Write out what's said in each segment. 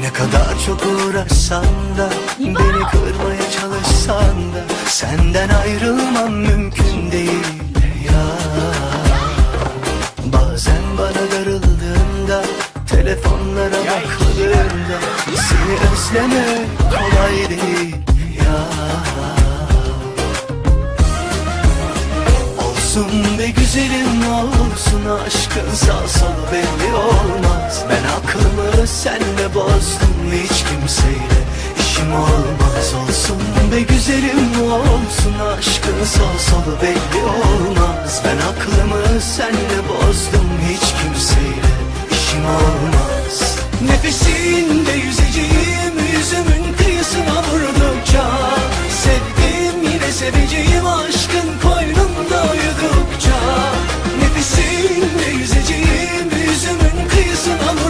Ne kadar çok uğraşsan da Beni kırmaya çalışsan da Senden ayrılmam mümkün değil ya. Bazen bana darıldığında Telefonlara bakmadığında Seni özlemek kolay değil ya. Olsun be güzelim olsun aşkın sağ belli olmaz. Ben aklımı senle bozdum hiç kimseyle. İşim olmaz Olsun be güzelim olsun. Aşkın sağ solu belli olmaz. Ben aklımı senle bozdum hiç kimseyle. İşim olmaz. Nefesinde yüzeceğim yüzümün kıyısına vurdukça. Sevdim yine seveceğim aşkın koynunda uyudukça. Nefesinde yüzeceğim yüzümün kıyısına vurdukça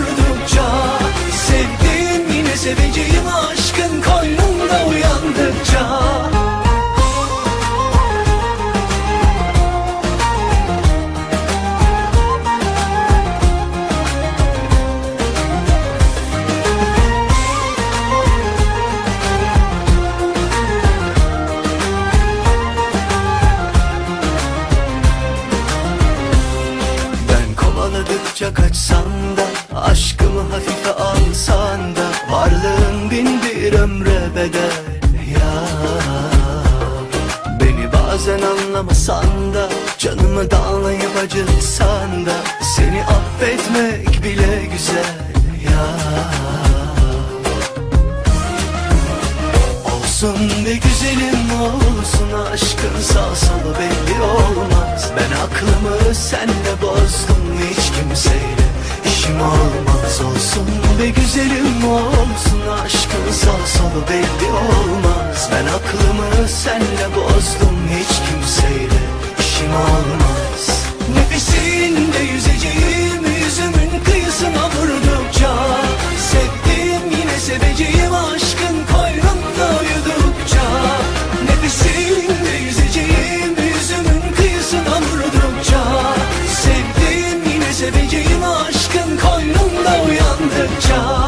kovaladıkça kaçsam da Aşkımı hafife alsan da Varlığın bin bir ömre bedel ya. Beni bazen anlamasan da Canımı dağlayıp acıtsan da Seni affetmek bile güzel ya. Olsun be güzelim olsun aşkın sağ solu belli olmaz. Ben aklımı senle bozdum hiç kimseyle işim olmaz Olsun. Be güzelim olsun aşkın sağ solu belli olmaz uyandıkça Olsun